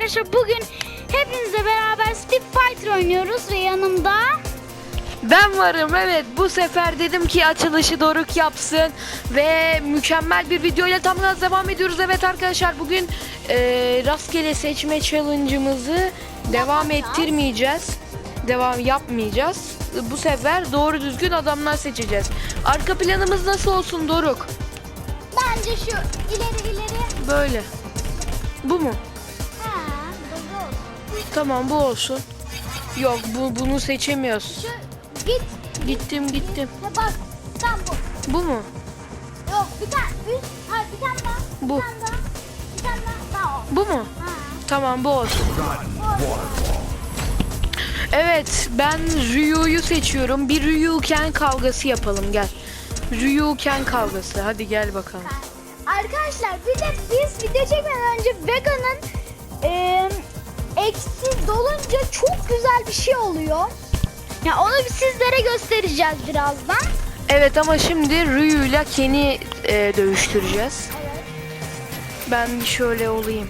arkadaşlar bugün hepinizle beraber Street Fighter oynuyoruz ve yanımda Ben varım evet bu sefer dedim ki açılışı Doruk yapsın ve mükemmel bir videoyla tam gaz devam ediyoruz. Evet arkadaşlar bugün e, rastgele seçme challenge'ımızı devam ettirmeyeceğiz. Devam yapmayacağız. Bu sefer doğru düzgün adamlar seçeceğiz. Arka planımız nasıl olsun Doruk? bence şu ileri ileri Böyle. Bu mu? Tamam bu olsun. Yok bu bunu seçemiyoruz. Şu git Gittim gittim. ha bak tam bu. Bu mu? Yok bir tane üst hayır bir tane daha. Bu. Bir tane daha. Bir tane daha. Daha. Bu mu? Ha. Tamam bu olsun. bu olsun. Evet ben Ryu'yu seçiyorum. Bir Ryuken kavgası yapalım gel. Ryuken kavgası hadi gel bakalım. Arkadaşlar bir de biz video çekmeden önce Vega'nın e, eksi dolunca çok güzel bir şey oluyor. Ya onu sizlere göstereceğiz birazdan. Evet ama şimdi Ryu ile Ken'i e, dövüştüreceğiz. Evet. Ben şöyle olayım.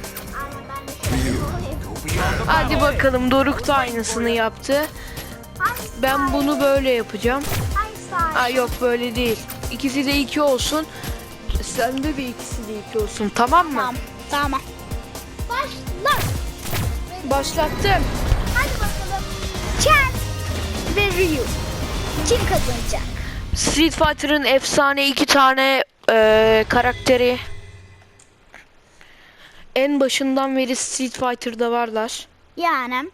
Hadi bakalım Doruk da aynısını yaptı. Ben bunu böyle yapacağım. Aa yok böyle değil. İkisi de iki olsun. Sen de bir ikisi de iki olsun tamam mı? Tamam. Tamam. Başla. Başlattım. Hadi bakalım. Ken ve Ryu. Kim kazanacak? Street Fighter'ın efsane iki tane e, karakteri en başından beri Street Fighter'da varlar. Yani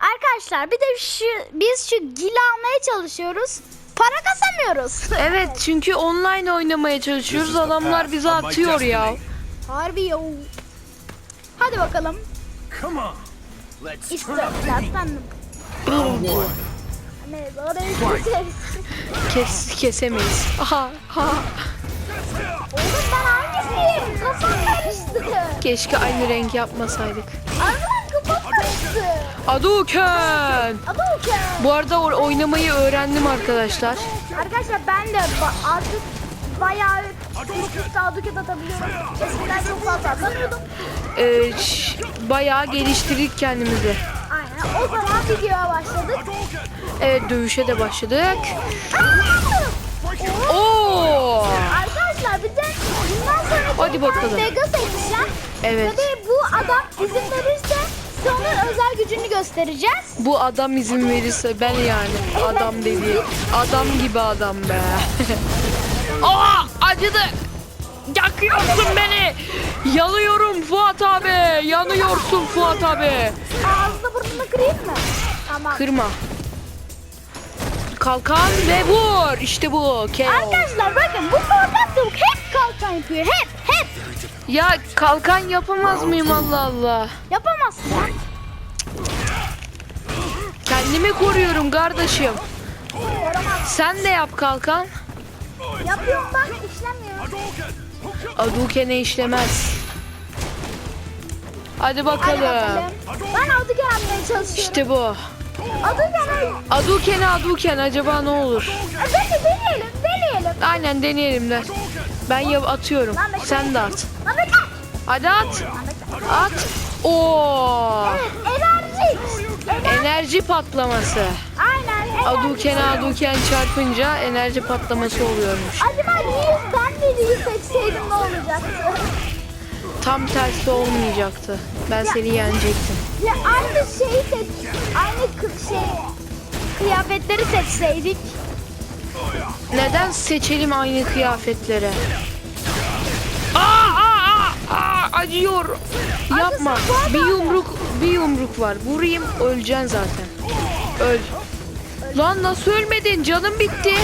arkadaşlar bir de şu biz şu gil almaya çalışıyoruz. Para kasamıyoruz. Evet çünkü online oynamaya çalışıyoruz. Adamlar bizi atıyor ya. Harbi yo. Hadi bakalım. Come on. Let's turn up the İstersen heat. ben. Kes kesemeyiz. Aha, ha. Oğlum ben hangisiyim? Kafam karıştı. Keşke aynı renk yapmasaydık. Arkadaşlar kafam karıştı. Hadouken! Ama okey. Bu arada or- oynamayı öğrendim arkadaşlar. Arkadaşlar ben de ba- artık bayağı aduket atabiliyorum. Eskiden çok fazla atamıyordum. Ee, bayağı geliştirdik kendimizi. Aynen. O zaman videoya başladık. Evet dövüşe de başladık. Aa! Oo! Arkadaşlar bir de bundan sonra Hadi bakalım. Vega seçeceğim. Evet. Ve bu adam izin verirse sonra özel gücünü göstereceğiz. Bu adam izin verirse ben yani adam dedi. Adam gibi adam be. Aa acıdı. Yakıyorsun beni. Yanıyorum Fuat abi. Yanıyorsun Fuat abi. Ağzını burnunu kırayım mı? Tamam. Kırma. Kalkan ve vur. İşte bu. KO. Arkadaşlar bakın bu korkak hep kalkan yapıyor. Hep hep. Ya kalkan yapamaz mıyım Allah Allah. Yapamazsın ya. Kendimi koruyorum kardeşim. Sen de yap kalkan. Yapıyorum bak işlemiyor. Aduken'e işlemez. Hadi Hadi bakalım. bakalım. Ben adı gelmeye çalışıyorum. İşte bu. Adı gel. Aduken'e Aduken acaba ne olur? Hadi deneyelim deneyelim. Aynen deneyelim de. Ben yap atıyorum. Sen de at. Lan bekle. Hadi at. Bekle. At. Oo. Evet enerji. Enerji. Patlaması. Aynen. Aduken'e Aduken çarpınca enerji patlaması oluyormuş. Acaba niye ben Ryu seçseydim ne olacaktı? Tam tersi olmayacaktı. Ben seni yenecektim. Ya aynı şeyi seç, aynı şey, kıyafetleri seçseydik. Neden seçelim aynı kıyafetlere? Aa, acıyor. Yapma. Bir yumruk, bir yumruk var. Vurayım, öleceksin zaten. Öl. Lan nasıl ölmedin? Canım bitti.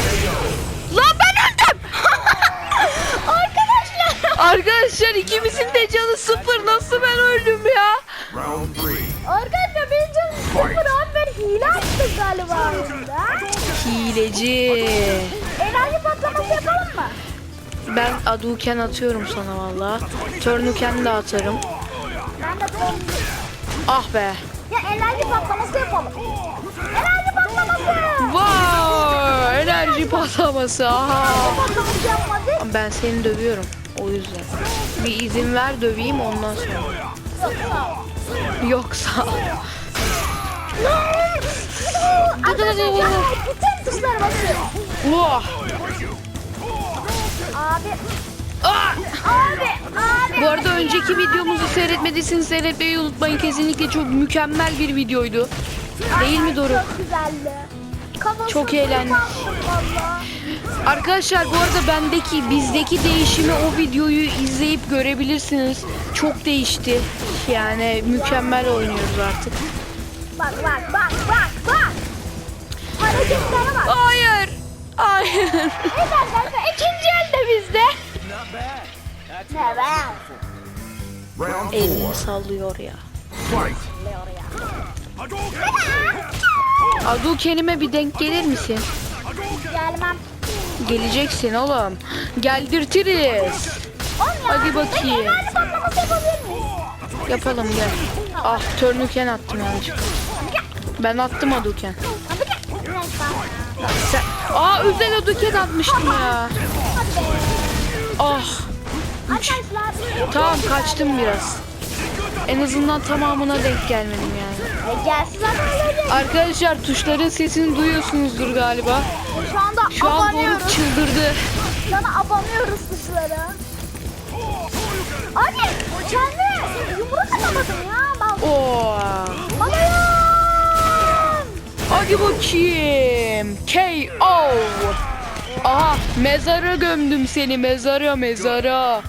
Lan ben öldüm. Arkadaşlar, Arkadaşlar ikimizin de canı sıfır. Nasıl ben öldüm ya? Arkadaşlar benim canım sıfır abi ben hile açtım galiba. Hileci. Ben Aduken atıyorum sana valla. Turnuken de atarım. Ben de. Ah be. Ya enerji patlaması yapalım. Enerji patlaması. Vay enerji patlaması. Aha. Patlaması. Ben seni dövüyorum. O yüzden. Bir izin ver döveyim ondan sonra. Yok sağ ol. Yok sağ ol. Arkadaşlar bütün tuşlara basıyorum. Oh. Abi. Ah! Abi. Abi. Bu arada önceki videomuzu seyretmediyseniz seyretmeyi unutmayın. Kesinlikle çok mükemmel bir videoydu. Değil mi Doruk? Çok güzeldi. Kafasını Çok eğlendim. Arkadaşlar bu arada bendeki bizdeki değişimi o videoyu izleyip görebilirsiniz. Çok değişti. Yani mükemmel oynuyoruz artık. Bak bak bak bak bak. Hareketlere bak. Hayır. Hayır. Evet arkadaşlar ikinci el de bizde. Ne be? Round Elini four. sallıyor ya. Adu kelime bir denk gelir misin? Gelmem. Geleceksin oğlum. Geldirtiriz. Hadi bakayım. Yapalım gel. Ah törnüken attım yanlışlıkla. Ben attım Aduken. Sen... Aa özel Aduken atmıştım ya. Ah Arkadaşlar. tamam kaçtım biraz. En azından tamamına denk gelmedim yani. Arkadaşlar tuşların sesini duyuyorsunuzdur galiba. Şu anda Şu an Doruk abanıyoruz. çıldırdı. An abanıyoruz tuşlara. Abi kendi yumruk atamadım ya. Ben Oo. alıyorum. Hadi bakayım. KO. Aha mezara gömdüm seni mezara mezara.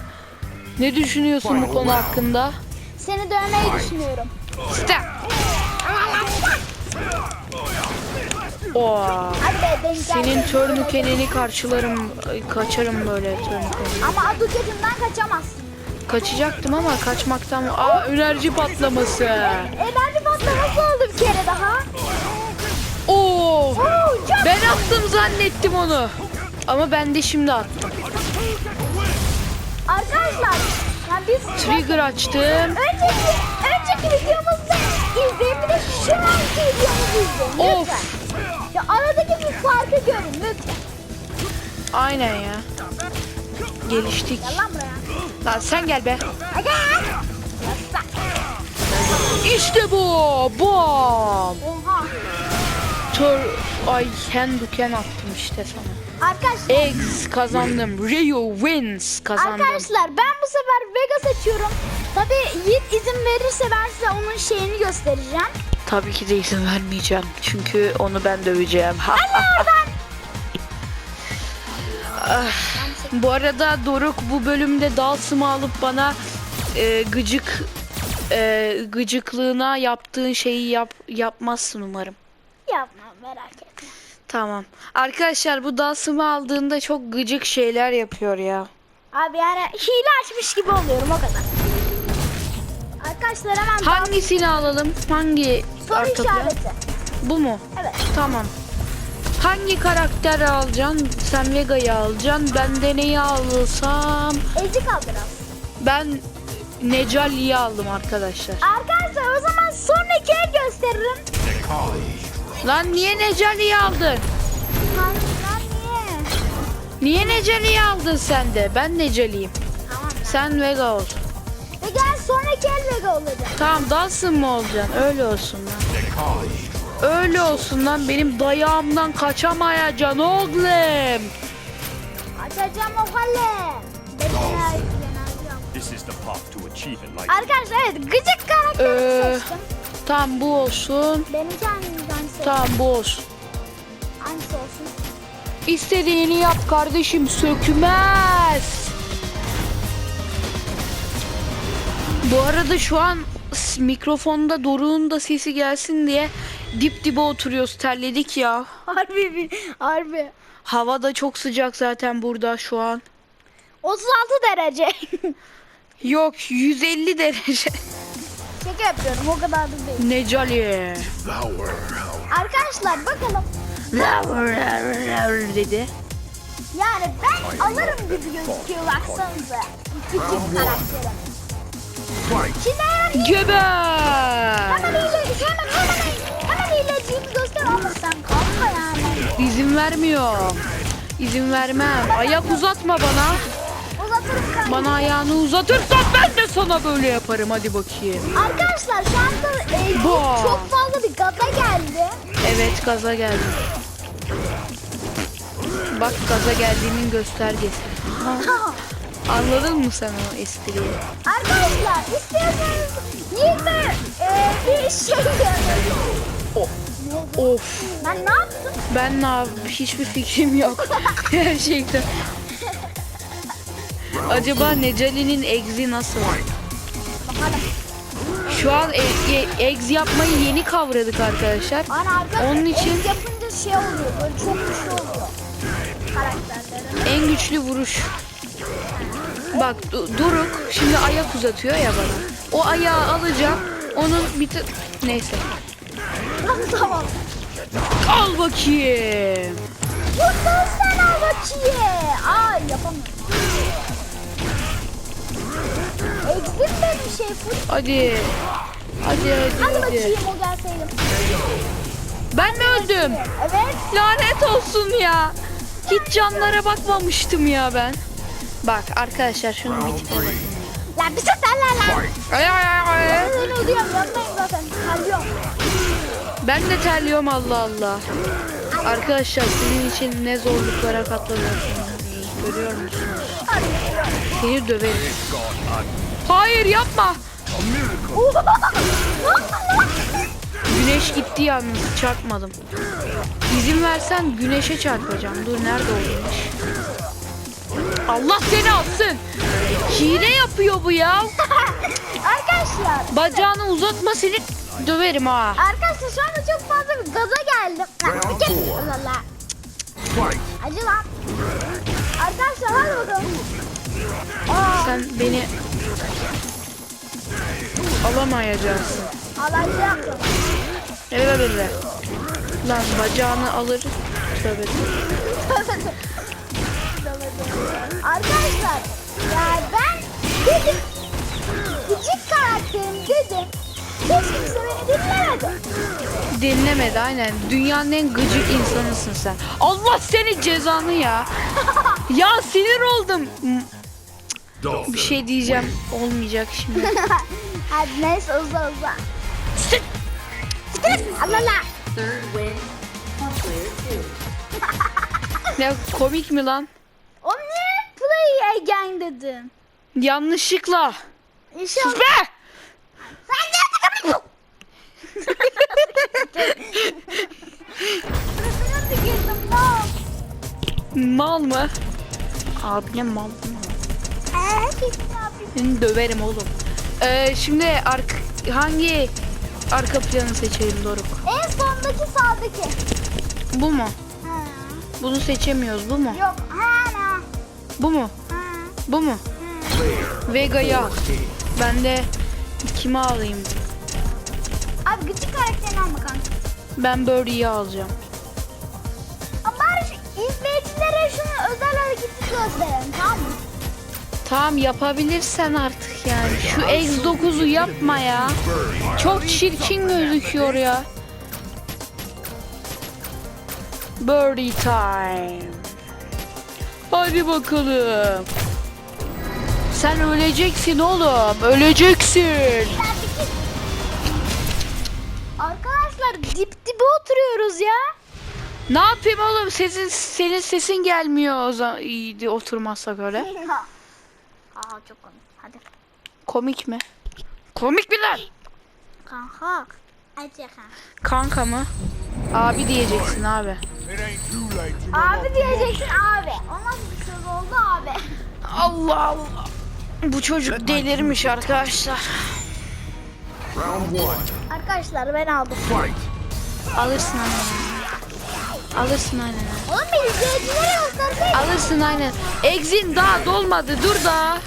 Ne düşünüyorsun bu konu hakkında? Seni dövmeyi düşünüyorum. Be denk Senin gelsin. törnükenini karşılarım, kaçarım böyle törnükenini. Ama aduketinden kaçamazsın. Kaçacaktım ama kaçmaktan... Aa enerji patlaması. Enerji Oo. Ben attım zannettim onu. Ama ben de şimdi attım. Arkadaşlar yani biz Trigger açtım. önceki, önceki videomuzda izleyin bir de şu anki videomuzu izleyin. Of. Ya aradaki bir farkı görün lütfen. Aynen ya. Geliştik. Gel lan buraya. Lan sen gel be. Yasa. İşte bu. Bom. Oha. Tör... Ay henduken attım işte sana. Arkadaşlar, Eggs kazandım. Rio wins kazandım. arkadaşlar ben bu sefer Vega seçiyorum. Tabi Yiğit izin verirse ben size onun şeyini göstereceğim. Tabii ki de izin vermeyeceğim. Çünkü onu ben döveceğim. Ha. Ah, bu arada Doruk bu bölümde Dalsım'ı alıp bana e, gıcık e, gıcıklığına yaptığın şeyi yap yapmazsın umarım. Yapma merak etme. Tamam. Arkadaşlar bu Dalsım'ı aldığında çok gıcık şeyler yapıyor ya. Abi yani hile açmış gibi oluyorum o kadar. Arkadaşlar hemen Hangisini alalım? Hangi soru plan? işareti. Bu mu? Evet. Tamam. Hangi karakteri alacaksın? Sen Vega'yı alacaksın. Ben de neyi alsam? Ezik al biraz. Ben Necali'yi aldım arkadaşlar. Arkadaşlar o zaman sonraki el gösteririm. Lan niye Necali'yi aldın? Hangiler niye? Niye Necali'yi aldın sen de? Ben Necali'yim. Tamam. Sen Vega ol. Ve gel sonraki el Vega olacak. Tamam Dawson mı olacaksın? Öyle olsun lan. Öyle olsun lan. Benim dayağımdan kaçamayacaksın oğlum. Açacağım o halle. Benim enerji, enerji yok. This is the path to achieving like Arkadaşlar evet gıcık karakteri Ee, seçtim. Tamam bu olsun. Benimki hangisinden seçtim? Tamam bu olsun. Hangisi olsun? İstediğini yap kardeşim sökmez. Bu arada şu an mikrofonda Doruk'un da sesi gelsin diye dip dibe oturuyoruz terledik ya. Harbi bir, harbi. Hava da çok sıcak zaten burada şu an. 36 derece. Yok 150 derece. Şaka yapıyorum o kadar da değil. Necali. Arkadaşlar bakalım. dedi. Yani ben alırım gibi gözüküyor baksanıza. Gıcık karakterim. Şimdi eğer Geber. hemen hileydik hemen hemen hemen hileciğimi göster ama sen kalma yani. İzin vermiyor. İzin vermem. Ayak uzatma bana. Uzatırım Bana ayağını uzatırsan ben de sana böyle yaparım. Hadi bakayım. Arkadaşlar şu anda e, çok fazla bir gaza geldi. Evet gaza geldim. Bak gaza geldiğimin göstergesi. Anladın mı sen o espriyi? Arkadaşlar istiyorsanız yine e, bir şey Of. Ben ne yaptım? Ben ne yap- Hiçbir fikrim yok. Gerçekten. Acaba Necali'nin egzi nasıl? Bakalım. Şu an e- e- egz yapmayı yeni kavradık arkadaşlar. Onun için- yapınca şey oluyor. Böyle çok güçlü oluyor. Karakterlerin. En güçlü vuruş. Bak Du- Doruk şimdi ayak uzatıyor ya bana. O ayağı alacağım. Onun bir. Neyse. tamam. Al bakayım. Buradan sen al bakayım. Aa yapamıyorum. Exit benim şey full. Hadi. Hadi hadi Hadi hadi. bakayım o gelseydim. Ben mi öldüm? Evet. Lanet olsun ya. Hiç canlara bakmamıştım ya ben. Bak arkadaşlar şunu bir tipe bakın. Lan bir sefer lan lan. Ay ay ay ay. Ben öyle ödüyorum. Yapmayın zaten. Kalıyorum. Ben de terliyorum Allah Allah. Arkadaşlar sizin için ne zorluklara katlanıyorsunuz görüyor musunuz? Seni döverim. Hayır yapma. Güneş gitti yalnız çarpmadım. İzin versen güneşe çarpacağım. Dur nerede o güneş? Allah seni alsın. Hile yapıyor bu ya. Arkadaşlar. Bacağını uzatma seni döverim ha. Arkadaşlar şu anda çok fazla bir gaza geldim. Lan Round Acı lan. Arkadaşlar hadi bakalım. Aa, Sen beni alamayacaksın. alacaktım. Evet böyle. Lan bacağını alır. Tövbe tövbe. Arkadaşlar ya ben dedim küçük karakterim dedim. Hiç kimse beni dinlemedi. Dinlemedi aynen. Dünyanın en gıcık insanısın sen. Allah senin cezanı ya. ya sinir oldum. Dolphin! Bir şey diyeceğim. Olmayacak şimdi. Hadi neyse uza uza. Sık. Allah Allah. Third win on player two. ya komik mi lan? O niye play again dedin? Yanlışlıkla. İnşallah. Sus be! Tükürdüm lan. Mal mı? Abine mal mı? Eee? Seni döverim oğlum. Ee, şimdi ark hangi arka planı seçelim Doruk? En sondaki sağdaki. Bu mu? Ha. Bunu seçemiyoruz. Bu mu? Yok. Ha ne? Bu mu? Ha. Bu mu? Vega'yı al. Ben de kimi alayım? Ben Birdie'yi alacağım. Ama izleyicilere şunu özel hareketi gösterelim tamam mı? Tamam yapabilirsen artık yani. Şu X9'u yapma ya. Çok çirkin gözüküyor ya. Birdie time. Hadi bakalım. Sen öleceksin oğlum. Öleceksin. Arkadaşlar dip dibe oturuyoruz ya. Ne yapayım oğlum? Sesin, senin sesin gelmiyor o zaman. İyi, oturmazsak öyle. Aa çok komik. Hadi. Komik mi? Komik mi lan? Kanka. Hadi kanka. Kanka mı? Abi diyeceksin abi. Abi diyeceksin abi. O nasıl bir söz oldu abi? Allah Allah. Bu çocuk delirmiş arkadaşlar. Arkadaşlar ben aldım. Fight! Alırsın aynen. Alırsın aynen. Oğlum bir izleyicilere gösterseydim. Alırsın aynen. Exin daha dolmadı dur da.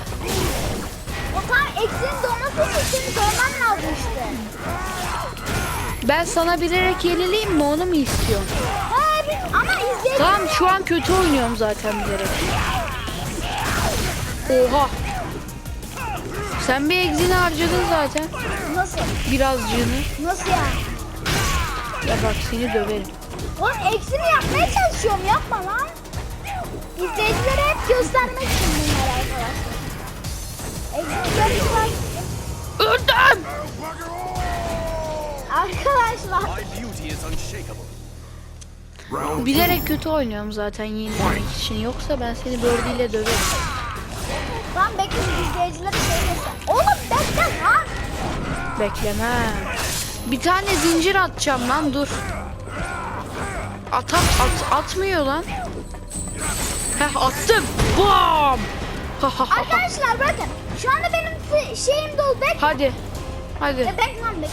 O kadar eksin dolması için görmem lazım işte. Ben sana bilerek yenileyim mi onu mu istiyorsun? Bir- ama izleyici... Tamam şu an kötü oynuyorum zaten bilerek. Oha. Sen bir exini harcadın zaten. Nasıl? Birazcığını. Nasıl yani? Ya bak seni döverim. Oğlum eksini yapmaya çalışıyorum yapma lan. İzleyicilere hep göstermek için bunlar arkadaşlar. Var. Öldüm. Arkadaşlar. Bilerek kötü oynuyorum zaten yenilemek için. Yoksa ben seni birdie'yle döverim. Lan bekle izleyicilere şey. Oğlum bekle lan. Beklemem. Bir tane zincir atacağım lan dur. Atam at atmıyor lan. Heh attım. Bam. Arkadaşlar bakın. Şu anda benim şeyim dolu. Bekle. Hadi. Hadi. Lan bekle.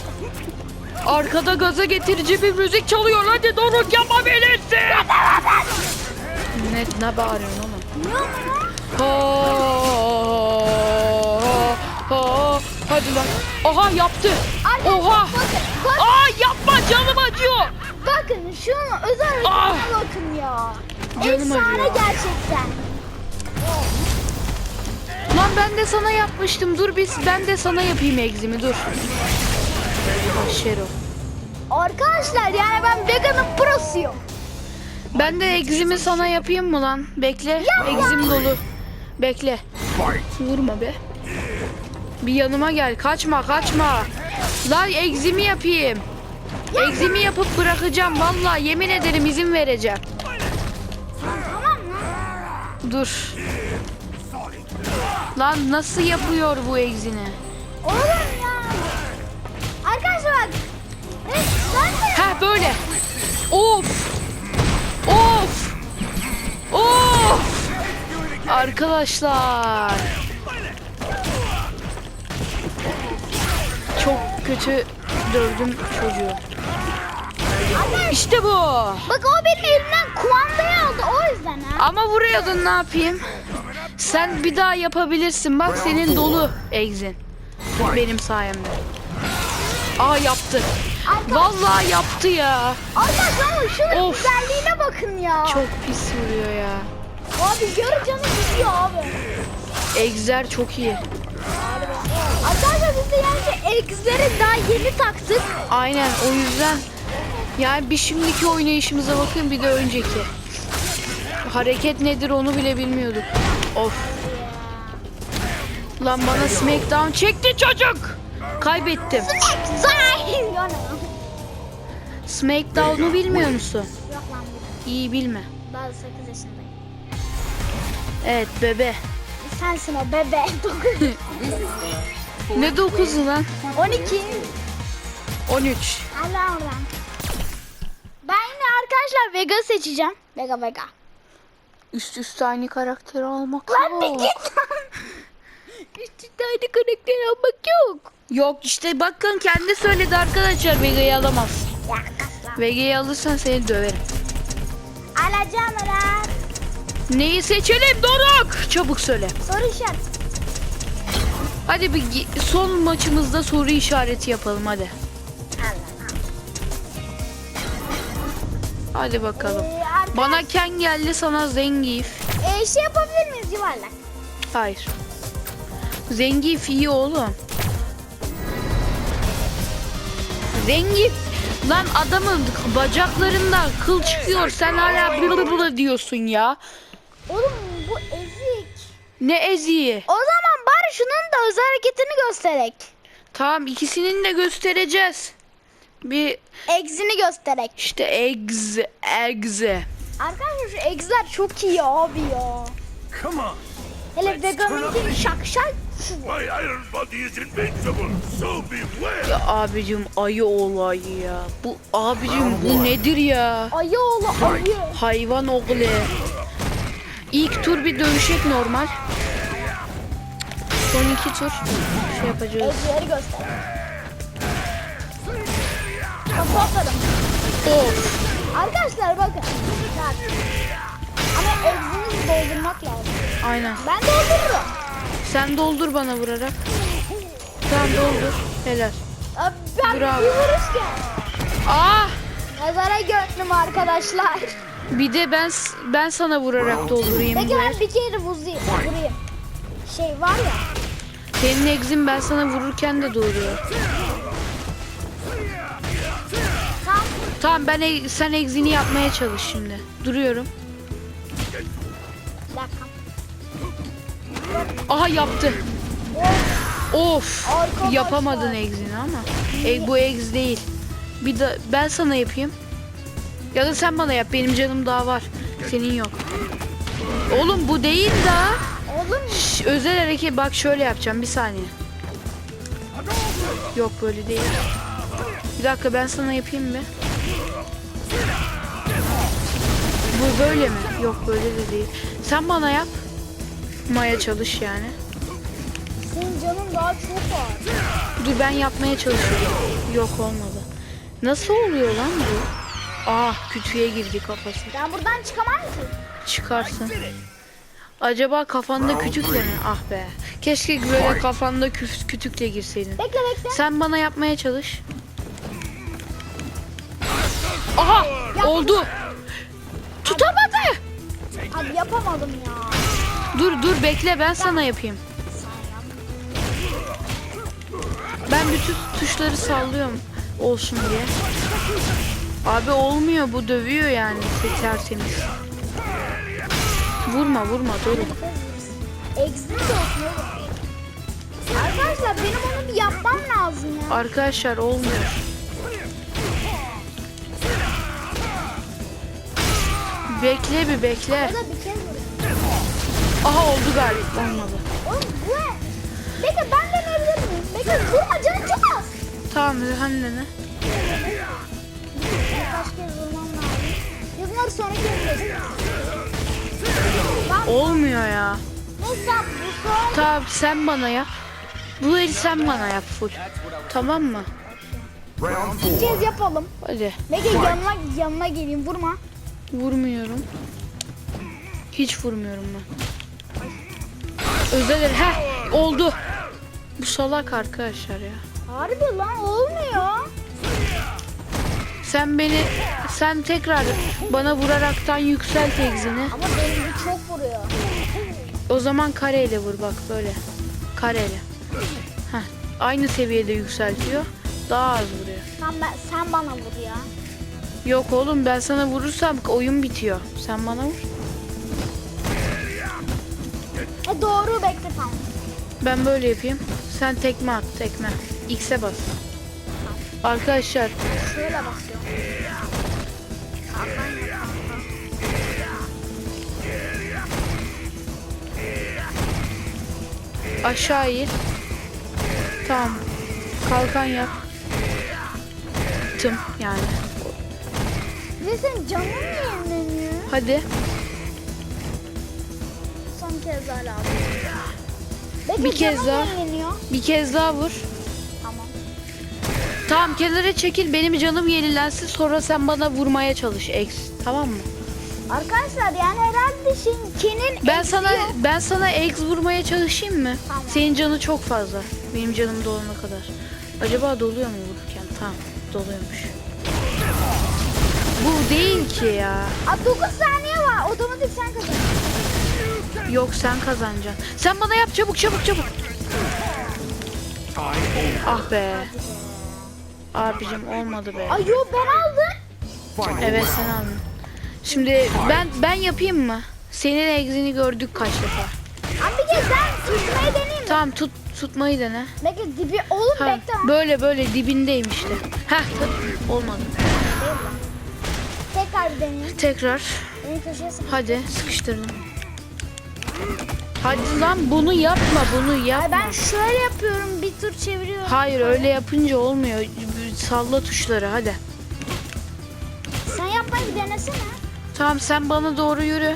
Arkada gaza getirici bir müzik çalıyor. Hadi Doruk yapabilirsin. Ne, ne bağırıyorsun oğlum? Ne oluyor? Ha, ha, ha. Hadi lan. Aha yaptı. Oha. bakın. Bakın, Aa yapma canım acıyor. bakın şunun özel Ah! hareketine bakın ya. Canım Efsane acıyor. gerçekten. Lan ben de sana yapmıştım. Dur biz ben de sana yapayım egzimi dur. Ah, Şero. Arkadaşlar yani ben veganın prosuyum. Ben de egzimi sana yapayım mı lan? Bekle. Egzim dolu. Bekle. Vurma be. Bir yanıma gel. Kaçma kaçma. Lan egzimi yapayım. Egzimi yapıp bırakacağım. Vallahi yemin ederim izin vereceğim. Dur. Lan nasıl yapıyor bu egzini? Oğlum ya. Arkadaşlar bak. De Ha böyle. Of. Of. Of. Arkadaşlar. Kötü dövdüm çocuğu. İşte bu. Bak o benim elimden kumandayı aldı o yüzden ha. Ama vuruyordun ne yapayım? Sen bir daha yapabilirsin. Bak senin dolu egzin. Benim sayemde. Aa yaptı. Vallahi yaptı ya. Arkadaşlar şunun Of. güzelliğine bakın ya. Çok pis vuruyor ya. Abi yarı canı gidiyor abi. Egzer çok iyi. Arkadaşlar biz de yani egzleri daha yeni taktık. Aynen o yüzden yani bir şimdiki oynayışımıza bakın bir de önceki. Hareket nedir onu bile bilmiyorduk. Of. Lan bana smackdown çekti çocuk. Kaybettim. Yani. Smackdown'u bilmiyor musun? Yok lan. İyi bilme. Ben 8 yaşındayım. Evet bebe. Sensin o bebe. Ne dokuzu lan? 12. 13. Allah Allah. Ben yine arkadaşlar Vega seçeceğim. Vega Vega. Üst üste aynı karakteri almak Lan bir git lan. Üst üste aynı karakter almak yok. Yok işte bakın kendi söyledi arkadaşlar Vega'yı alamaz. Ya. Vega'yı alırsan seni döverim. Alacağım lan. Neyi seçelim Doruk? Çabuk söyle. Soru işareti. Hadi bir gi- son maçımızda soru işareti yapalım hadi. Hadi bakalım. Ee, Bana Ken geldi sana Zengif. Ee, şey yapabilir miyiz yuvarlak? Hayır. Zengif iyi oğlum. Zengif lan adamın bacaklarından kıl çıkıyor. Sen hala blı blı diyorsun ya. Oğlum bu ezik. Ne eziği. O zaman bari şunun da özel hareketini gösterek. Tamam ikisinin de göstereceğiz. Bir Egzini gösterek. işte egz egze. Arkadaşlar şu egzler çok iyi abi ya. Come on. Hele veganınki şak şak. My iron body is invincible, so beware. Ya abicim ayı olayı ya. Bu abicim bu nedir ya? Ayı oğlu ayı. Hayvan oğlu. İlk tur bir dövüşek normal. Son iki tur şey yapacağız. Egzleri göster. Atarım. Of. Arkadaşlar bakın. Bak. Ama egzinizi doldurmak lazım. Aynen. Ben doldururum. Sen doldur bana vurarak. Tamam doldur. Helal. Abi ben Bravo. bir vuruş gel. Aa! Nazara gönlüm arkadaşlar. Bir de ben ben sana vurarak doldurayım. Peki ben bir kere vurayım. vurayım. Şey var ya. Senin egzin ben sana vururken de doğuruyor. Tam Tamam ben e- sen egzini yapmaya çalış şimdi. Duruyorum. bir dakika. Aha yaptı. Of Arkadaşlar. yapamadın egzini ama. E, bu egz değil. Bir de ben sana yapayım. Ya da sen bana yap. Benim canım daha var. Senin yok. Oğlum bu değil daha. Oğlum Şş, özel hareket bak şöyle yapacağım bir saniye. Yok böyle değil. Bir dakika ben sana yapayım bir. Bu böyle mi? Yok böyle de değil. Sen bana yap. Maya çalış yani. senin canın daha çok var. Dur ben yapmaya çalışıyorum. Yok olmadı. Nasıl oluyor lan bu? Ah kütüğe girdi kafası. Ben buradan çıkamam ki. Çıkarsın. Acaba kafanda kütükle mi? Ah be. Keşke böyle kafanda küf- kütükle girseydin. Bekle bekle. Sen bana yapmaya çalış. Aha! Oldu. Tutamadı. Abi yapamadım ya. Dur dur bekle ben sana yapayım. Ben bütün tuşları sallıyorum olsun diye. Abi olmuyor bu dövüyor yani tertemiz. Vurma vurma. Exit olsun oğlum. Arkadaşlar benim onu bir yapmam lazım ya. Arkadaşlar olmuyor. Bekle bir bekle. O da bir kez vuruyor. Aha oldu galiba olmadı. Oğlum bu ne? Bekle ben deneyebilir miyim? Bekle vurma canım çok az. Tamam hem de ne? Kaç kez vurmam lazım. Kez. Bak Olmuyor ya. neyse bu son. Tamam sen bana yap. Bu el sen bana yap full. Tamam mı? Bir kez yapalım. Hadi. Bekle yanına, yanına geleyim vurma. Vurmuyorum. Hiç vurmuyorum ben. Özel el. Heh oldu. Bu salak arkadaşlar ya. Harbi lan olmuyor. Sen beni sen tekrar bana vuraraktan yükselt egzini. Ama benim çok vuruyor. O zaman kareyle vur bak böyle. Kareyle. Heh, aynı seviyede yükseltiyor. Daha az vuruyor. Sen, ben, sen bana vur ya. Yok oğlum ben sana vurursam oyun bitiyor. Sen bana vur. E doğru bekle tamam. Ben böyle yapayım. Sen tekme at tekme. X'e bas. Arkadaşlar Şöyle basıyorum. aşağı in. Tamam. Kalkan yap. Tım yani. De senin canın niye yenileniyor? Hadi. Son kez daha lazım. Bir kez daha. Bir kez daha vur. Tamam. Kenara çekil benim canım yenilensin sonra sen bana vurmaya çalış X. Tamam mı? Arkadaşlar yani herhalde şeyin Ken'in Ben eksi sana yok. ben sana X vurmaya çalışayım mı? Tamam. Senin canı çok fazla. Benim canım dolana kadar. Acaba doluyor mu vururken? Tamam, doluyormuş. Bu değil ki ya. Aa, 9 saniye var. Otomatik sen kazan. Yok sen kazanacaksın. Sen bana yap çabuk çabuk çabuk. Ah be. Abicim olmadı be. Ay yo ben aldım. Evet sen aldın. Şimdi ben ben yapayım mı? Senin egzini gördük kaç defa. Abi kez ben tutmayı deneyeyim mi? Tamam tut tutmayı dene. Bekle dibi oğlum Tamam. bekle. Böyle böyle dibindeyim işte. Heh olmadı. Tekrar bir deneyeyim. Tekrar. Beni köşeye sık. Hadi sıkıştırdım. Hadi lan bunu yapma bunu Ay yapma. ben şöyle yapıyorum tur çeviriyorum. Hayır öyle yapınca olmuyor. Salla tuşları hadi. Sen yapmayı denesene. Tamam sen bana doğru yürü.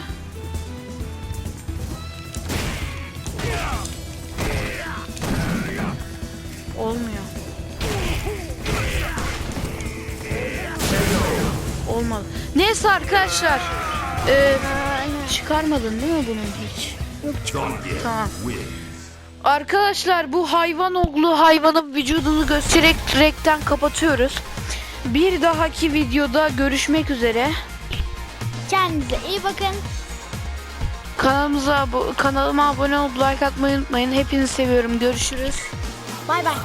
Olmuyor. Olmadı. Neyse arkadaşlar. Ee, çıkarmadın değil mi bunun hiç? Donkey Tamam. Arkadaşlar bu hayvan oğlu hayvanın vücudunu göstererekten kapatıyoruz. Bir dahaki videoda görüşmek üzere. Kendinize iyi bakın. Kanalımıza kanalıma abone olup like atmayı unutmayın. Hepinizi seviyorum. Görüşürüz. Bay bay.